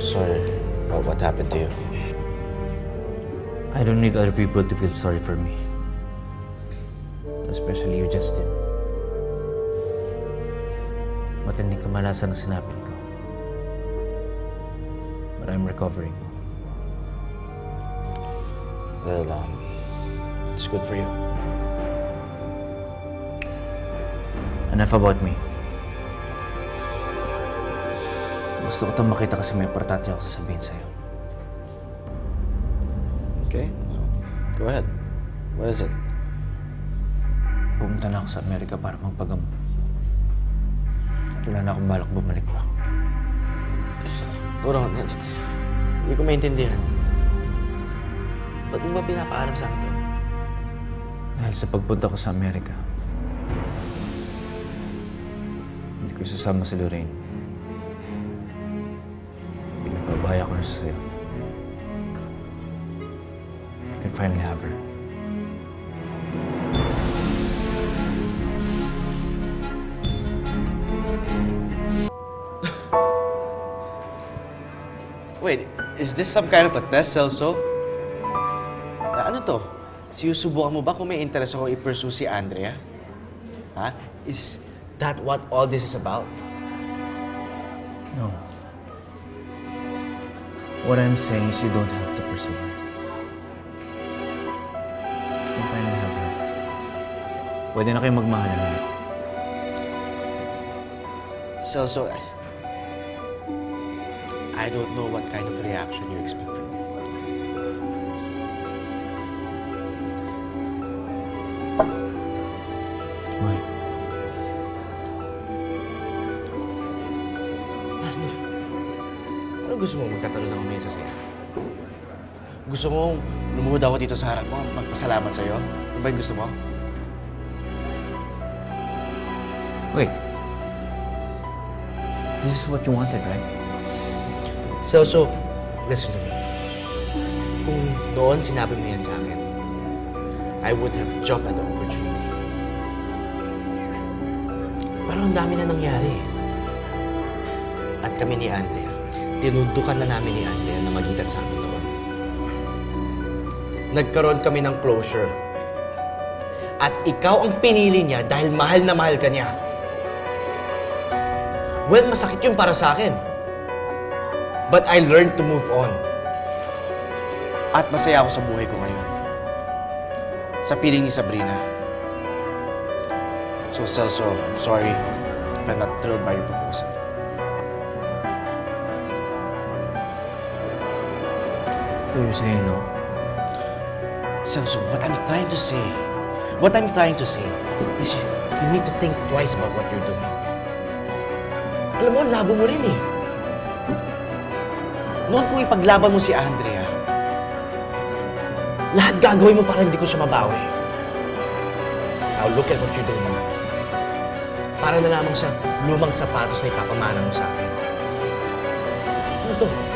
sorry about what happened to you. I don't need other people to feel sorry for me. Especially you, Justin. Matinding kamalasan ang sinapin ko. But I'm recovering. Well, um, it's good for you. Enough about me. Gusto ko itong makita kasi may importante ako sasabihin sa'yo. Okay? Go ahead. What is it? Pumunta na ako sa Amerika para magpagamot. Wala na akong balak bumalik pa. Hold on. Hindi ko maintindihan. Ba't mo ba pinapaalam sa akin to? Dahil sa pagpunta ko sa Amerika, hindi ko isasama si Lorraine. Pinapabaya ko na sa'yo. I can finally have her. Wait, is this some kind of a test, Celso? Ah, ano to? Sinusubukan mo ba kung may interest ako i-pursue si Andrea? Ha? Is that what all this is about? No. What I'm saying is you don't have to pursue her. You can finally have her. Pwede na kayo magmahalan ulit. Celso, I, I don't know what kind of reaction you expect from me. Gusto mo? Magtatalon ako ngayon sa saya? Gusto mo lumuhod ako dito sa harap mo, magpasalamat sa'yo? Ano ba yung gusto mo? Wait. This is what you wanted, right? Celso, listen to me. Kung noon sinabi mo yan sa akin, I would have jumped at the opportunity. Pero ang dami na nangyari. At kami ni Andrea, tinundukan na namin ni Andrea na magitan sa amin doon. Nagkaroon kami ng closure. At ikaw ang pinili niya dahil mahal na mahal ka niya. Well, masakit yun para sa akin. But I learned to move on. At masaya ako sa buhay ko ngayon. Sa piling ni Sabrina. So, Celso, I'm sorry if I'm not thrilled by your proposal. So you're saying no? Celso, what I'm trying to say, what I'm trying to say is you, need to think twice about what you're doing. Alam mo, labo mo rin eh. Noon kung ipaglaban mo si Andrea, lahat gagawin mo para hindi ko siya mabawi. Now look at what you're doing. Para na lamang siya lumang sapatos na ipapamana mo sa akin. Ano to?